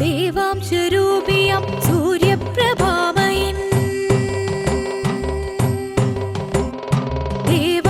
ദേവാംശരൂപിയം സൂര്യപ്രഭാമയൻ ദേവ